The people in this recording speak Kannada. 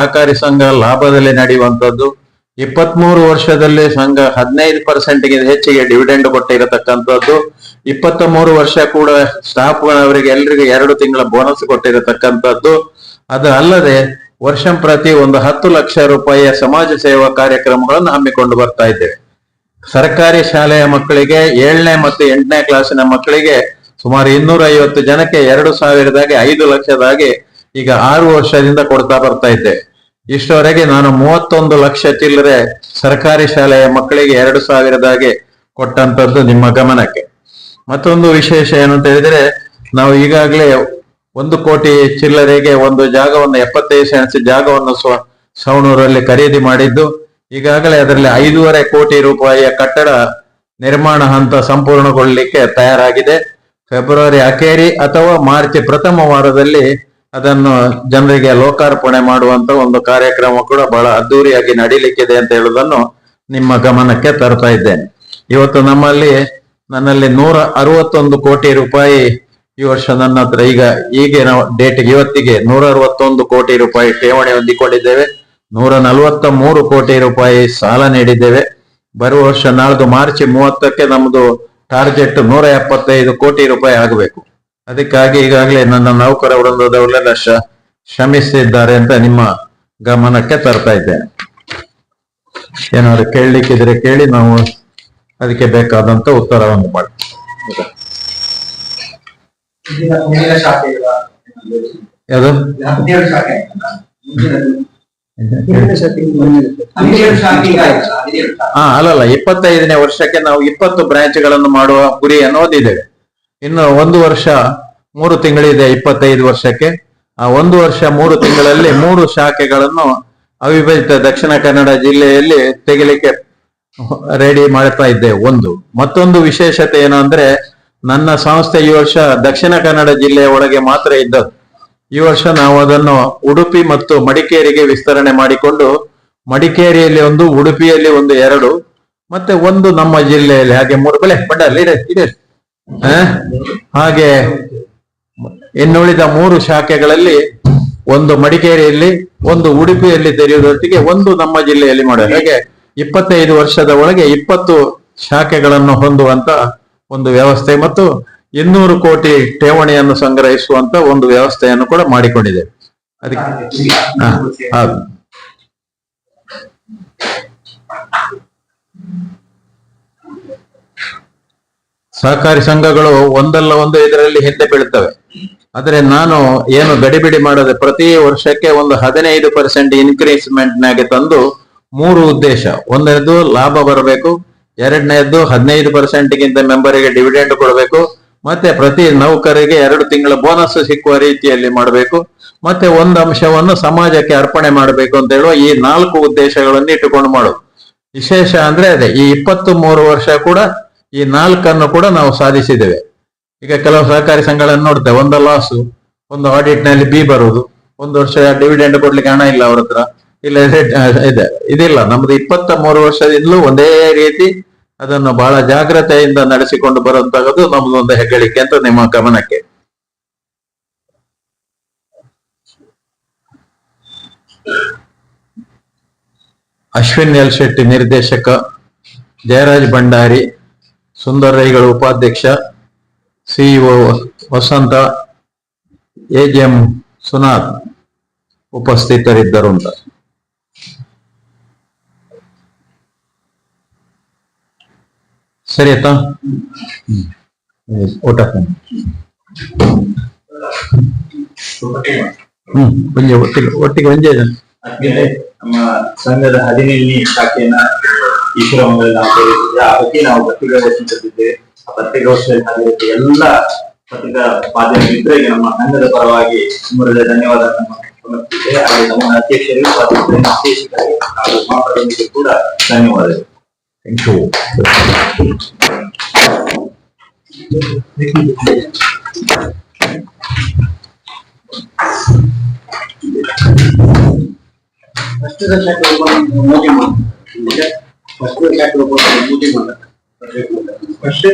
ಸಹಕಾರಿ ಸಂಘ ಲಾಭದಲ್ಲಿ ನಡೆಯುವಂತದ್ದು ಇಪ್ಪತ್ಮೂರು ವರ್ಷದಲ್ಲಿ ಸಂಘ ಹದಿನೈದು ಪರ್ಸೆಂಟ್ಗೆ ಹೆಚ್ಚಿಗೆ ಡಿವಿಡೆಂಡ್ ಕೊಟ್ಟಿರತಕ್ಕಂಥದ್ದು. ಇಪ್ಪತ್ತ ಮೂರು ವರ್ಷ ಕೂಡ ಸ್ಟಾಫ್ ಅವರಿಗೆ ಎಲ್ರಿಗೂ ಎರಡು ತಿಂಗಳ ಬೋನಸ್ ಕೊಟ್ಟಿರತಕ್ಕಂಥದ್ದು. ಅದು ಅಲ್ಲದೆ ವರ್ಷ ಪ್ರತಿ ಒಂದು ಹತ್ತು ಲಕ್ಷ ರೂಪಾಯಿಯ ಸಮಾಜ ಸೇವಾ ಕಾರ್ಯಕ್ರಮಗಳನ್ನು ಹಮ್ಮಿಕೊಂಡು ಬರ್ತಾ ಇದ್ದೇವೆ. ಸರ್ಕಾರಿ ಶಾಲೆಯ ಮಕ್ಕಳಿಗೆ ಏಳನೇ ಮತ್ತು ಎಂಟನೇ ಕ್ಲಾಸಿನ ಮಕ್ಕಳಿಗೆ ಸುಮಾರು ಇನ್ನೂರ ಐವತ್ತು ಜನಕ್ಕೆ ಎರಡು ಸಾವಿರದಾಗೆ ಐದು ಲಕ್ಷದಾಗಿ ಈಗ ಆರು ವರ್ಷದಿಂದ ಕೊಡ್ತಾ ಬರ್ತಾ ಇದ್ದೆ ಇಷ್ಟವರೆಗೆ ನಾನು ಮೂವತ್ತೊಂದು ಲಕ್ಷ ಚಿಲ್ಲರೆ ಸರ್ಕಾರಿ ಶಾಲೆಯ ಮಕ್ಕಳಿಗೆ ಎರಡು ಸಾವಿರದಾಗೆ ಕೊಟ್ಟಂತದ್ದು ನಿಮ್ಮ ಗಮನಕ್ಕೆ. ಮತ್ತೊಂದು ವಿಶೇಷ ಏನು ಅಂತ ಹೇಳಿದ್ರೆ, ನಾವು ಈಗಾಗಲೇ ಒಂದು ಕೋಟಿ ಚಿಲ್ಲರೆಗೆ ಒಂದು ಜಾಗವನ್ನು, ಎಪ್ಪತ್ತೈದು ಸೆನ್ಸ್ ಜಾಗವನ್ನು ಸ್ವ, ಸವಣೂರಲ್ಲಿ ಖರೀದಿ ಮಾಡಿದ್ದು, ಈಗಾಗಲೇ ಅದರಲ್ಲಿ ಐದೂವರೆ ಕೋಟಿ ರೂಪಾಯಿಯ ಕಟ್ಟಡ ನಿರ್ಮಾಣ ಹಂತ ಸಂಪೂರ್ಣಗೊಳ್ಳಲಿಕ್ಕೆ ತಯಾರಾಗಿದೆ. ಫೆಬ್ರವರಿ ಅಕೇರಿ ಅಥವಾ ಮಾರ್ಚ್ ಪ್ರಥಮ ವಾರದಲ್ಲಿ ಅದನ್ನು ಜನರಿಗೆ ಲೋಕಾರ್ಪಣೆ ಮಾಡುವಂತ ಒಂದು ಕಾರ್ಯಕ್ರಮ ಕೂಡ ಬಹಳ ಅದ್ದೂರಿಯಾಗಿ ನಡೀಲಿಕ್ಕಿದೆ ಅಂತ ಹೇಳುವುದನ್ನು ನಿಮ್ಮ ಗಮನಕ್ಕೆ ತರ್ತಾ ಇದ್ದೇನೆ. ಇವತ್ತು ನಮ್ಮಲ್ಲಿ ನನ್ನಲ್ಲಿ ನೂರ ಅರವತ್ತೊಂದು ಕೋಟಿ ರೂಪಾಯಿ ಈ ವರ್ಷ ನನ್ನ ಹತ್ರ ಈಗ ಈಗಿನ ಡೇಟ್ಗೆ ಇವತ್ತಿಗೆ ನೂರ ಅರವತ್ತೊಂದು ಕೋಟಿ ರೂಪಾಯಿ ಠೇವಣಿ ಹೊಂದಿಕೊಂಡಿದ್ದೇವೆ. ನೂರ ನಲವತ್ತ ಮೂರು ಕೋಟಿ ರೂಪಾಯಿ ಸಾಲ ನೀಡಿದ್ದೇವೆ. ಬರುವ ವರ್ಷ ನಾಳ್ದು ಮಾರ್ಚ್ ಮೂವತ್ತಕ್ಕೆ ನಮ್ದು ಟಾರ್ಗೆಟ್ ನೂರ ಎಪ್ಪತ್ತೈದು ಕೋಟಿ ರೂಪಾಯಿ ಆಗಬೇಕು. ಅದಕ್ಕಾಗಿ ಈಗಾಗಲೇ ನನ್ನ ನೌಕರ ವೃಂದದವರೆಲ್ಲ ಶ್ರಮಿಸಿದ್ದಾರೆ ಅಂತ ನಿಮ್ಮ ಗಮನಕ್ಕೆ ತರ್ತಾ ಇದ್ದೇನೆ ಏನಾದ್ರು ಕೇಳಲಿಕ್ಕಿದ್ರೆ ಕೇಳಿ ನಾವು ಅದಕ್ಕೆ ಬೇಕಾದಂತ ಉತ್ತರವನ್ನು ಮಾಡಿ. ಯಾವುದು? ಹಾ, ಅಲ್ಲಲ್ಲ, ಇಪ್ಪತ್ತೈದನೇ ವರ್ಷಕ್ಕೆ ನಾವು ಇಪ್ಪತ್ತು ಬ್ರಾಂಚ್ಗಳನ್ನು ಮಾಡುವ ಗುರಿ ಹೊಂದಿದ್ದೇವೆ ಇನ್ನು ಒಂದು ವರ್ಷ, ಮೂರು ತಿಂಗಳಿದೆ ಇಪ್ಪತ್ತೈದು ವರ್ಷಕ್ಕೆ. ಆ ಒಂದು ವರ್ಷ, ಮೂರು ತಿಂಗಳಲ್ಲಿ ಮೂರು ಶಾಖೆಗಳನ್ನು ಅವಿಭಜಿತ ದಕ್ಷಿಣ ಕನ್ನಡ ಜಿಲ್ಲೆಯಲ್ಲಿ ತೆಗಿಲಿಕ್ಕೆ ರೆಡಿ ಮಾಡ್ತಾ ಇದ್ದೆ ಒಂದು. ಮತ್ತೊಂದು ವಿಶೇಷತೆ ಏನು ಅಂದ್ರೆ, ನನ್ನ ಸಂಸ್ಥೆ ಈ ವರ್ಷ ದಕ್ಷಿಣ ಕನ್ನಡ ಜಿಲ್ಲೆಯ ಒಳಗೆ ಮಾತ್ರ ಇದ್ದದ್ದು. ಈ ವರ್ಷ ನಾವು ಅದನ್ನು ಉಡುಪಿ ಮತ್ತು ಮಡಿಕೇರಿಗೆ ವಿಸ್ತರಣೆ ಮಾಡಿಕೊಂಡು, ಮಡಿಕೇರಿಯಲ್ಲಿ ಒಂದು, ಉಡುಪಿಯಲ್ಲಿ ಒಂದು, ಎರಡು, ಮತ್ತೆ ಒಂದು ನಮ್ಮ ಜಿಲ್ಲೆಯಲ್ಲಿ, ಹಾಗೆ ಮೂರು. ಬೆಳೆ ಬಂಡಲ್ ಇದೆ ಇದೆ? ಹಾಗೆ ಇನ್ನುಳಿದ ಮೂರು ಶಾಖೆಗಳಲ್ಲಿ ಒಂದು ಮಡಿಕೇರಿಯಲ್ಲಿ, ಒಂದು ಉಡುಪಿಯಲ್ಲಿ ತೆರೆಯುವುದೊಟ್ಟಿಗೆ ಒಂದು ನಮ್ಮ ಜಿಲ್ಲೆಯಲ್ಲಿ ಮಾಡೋದು ಹಾಗೆ? ಇಪ್ಪತ್ತೈದು ವರ್ಷದ ಒಳಗೆ ಇಪ್ಪತ್ತು ಶಾಖೆಗಳನ್ನು ಹೊಂದುವಂತ ಒಂದು ವ್ಯವಸ್ಥೆ ಮತ್ತು ಇನ್ನೂರು ಕೋಟಿ ಠೇವಣಿಯನ್ನು ಸಂಗ್ರಹಿಸುವಂತ ಒಂದು ವ್ಯವಸ್ಥೆಯನ್ನು ಕೂಡ ಮಾಡಿಕೊಂಡಿದೆ. ಅದಕ್ಕೆ. ಸಹಕಾರಿ ಸಂಘಗಳು ಒಂದಲ್ಲ ಒಂದು ಇದರಲ್ಲಿ ಹಿಂದೆ ಬೀಳ್ತವೆ. ಆದರೆ ನಾನು ಏನು ಗಡಿಬಿಡಿ ಮಾಡದೆ ಪ್ರತಿ ವರ್ಷಕ್ಕೆ ಒಂದು ಹದಿನೈದು ಪರ್ಸೆಂಟ್ ಇನ್ಕ್ರೀಸ್ಮೆಂಟ್ ನಾಗೆ ತಂದು ಮೂರು ಉದ್ದೇಶ. ಒಂದನೇದು ಲಾಭ ಬರಬೇಕು ಎರಡನೇದ್ದು ಹದಿನೈದು ಪರ್ಸೆಂಟ್ ಗಿಂತ ಮೆಂಬರಿಗೆ ಡಿವಿಡೆಂಡ್ ಕೊಡಬೇಕು, ಮತ್ತೆ ಪ್ರತಿ ನೌಕರಿಗೆ ಎರಡು ತಿಂಗಳ ಬೋನಸ್ ಸಿಕ್ಕುವ ರೀತಿಯಲ್ಲಿ ಮಾಡಬೇಕು, ಮತ್ತೆ ಒಂದು ಅಂಶವನ್ನು ಸಮಾಜಕ್ಕೆ ಅರ್ಪಣೆ ಮಾಡಬೇಕು ಅಂತ ಹೇಳುವ ಈ ನಾಲ್ಕು ಉದ್ದೇಶಗಳನ್ನು ಇಟ್ಟುಕೊಂಡು ಮಾಡೋದು ವಿಶೇಷ ಅಂದ್ರೆ ಅದೇ, ಈ ಇಪ್ಪತ್ತು ಮೂರು ವರ್ಷ ಕೂಡ ಈ ನಾಲ್ಕನ್ನು ಕೂಡ ನಾವು ಸಾಧಿಸಿದ್ದೇವೆ. ಈಗ ಕೆಲವು ಸಹಕಾರಿ ಸಂಘಗಳನ್ನು ನೋಡ್ತೇವೆ. ಒಂದು ಲಾಸು ಒಂದು ಆಡಿಟ್ನಲ್ಲಿ ಬಿ ಬರುವುದು. ಒಂದು ವರ್ಷ ಡಿವಿಡೆಂಡ್ ಕೊಡ್ಲಿಕ್ಕೆ ಹಣ ಇಲ್ಲ ಅವ್ರ ಹತ್ರ. ಇಲ್ಲ, ಇದೆ- ಇದೆ. ಇದಿಲ್ಲ. ನಮ್ದು ಇಪ್ಪತ್ತ ಮೂರು ವರ್ಷದಿಂದಲೂ ಒಂದೇ ರೀತಿ ಅದನ್ನು ಬಹಳ ಜಾಗ್ರತೆಯಿಂದ ನಡೆಸಿಕೊಂಡು ಬರುವಂತಹದ್ದು ಒಂದು ಹೆಗ್ಗಳಿಕೆ ಅಂತ ನಿಮ್ಮ ಗಮನಕ್ಕೆ. ಅಶ್ವಿನ್ ಎಲ್ ಶೆಟ್ಟಿ ನಿರ್ದೇಶಕ, ಜಯರಾಜ್ ಭಂಡಾರಿ ಸುಂದರ್ ರೈಗಳ ಉಪಾಧ್ಯಕ್ಷ, ಸಿಇಒ ವಸಂತ ಎಂ ಸುನಾಥ್ ಉಪಸ್ಥಿತರಿದ್ದರು ಅಂತ. ಸರಿ ಆಯ್ತಾ. ಊಟ ಹ್ಮ್, ಒಟ್ಟಿಗೆ ಒಟ್ಟಿಗೆ ಒಂಜೆ ನಮ್ಮ ಸಂಘದ ಹದಿನೇಳನೇ ಶಾಖೆಯನ್ನ ನಾವು ಸೇರಿಸಿದ್ರೆ ಆ ಬಗ್ಗೆ ನಾವು ಪತ್ರಿಕಾಗೋಷ್ಠಿ ಕರೆದಿದ್ದೇವೆ ಆ ಪತ್ರಿಕಾಗೋಷ್ಠಿಯಲ್ಲಿ ಹಾಜರಿದ್ದ ಎಲ್ಲ ಪತ್ರಿಕಾ ಮಾಧ್ಯಮ ಮಿತ್ರರಿಗೆ ನಮ್ಮ ಸಂಘದ ಪರವಾಗಿ ತುಂಬದ ಧನ್ಯವಾದ ಹಾಗೆ ನಮ್ಮ ಅಧ್ಯಕ್ಷರಿಗೂ ಮತ್ತು ನಿರ್ದೇಶಕರಿಗೆ ಹಾಗೂ ಮಾತಾಡೋದಕ್ಕೆ ಕೂಡ ಧನ್ಯವಾದಗಳು. ಥ್ಯಾಂಕ್ ಯು ശത്രുവില്ലാത്തതുപോലെ ബുദ്ധിമുട്ടുണ്ട് പക്ഷേ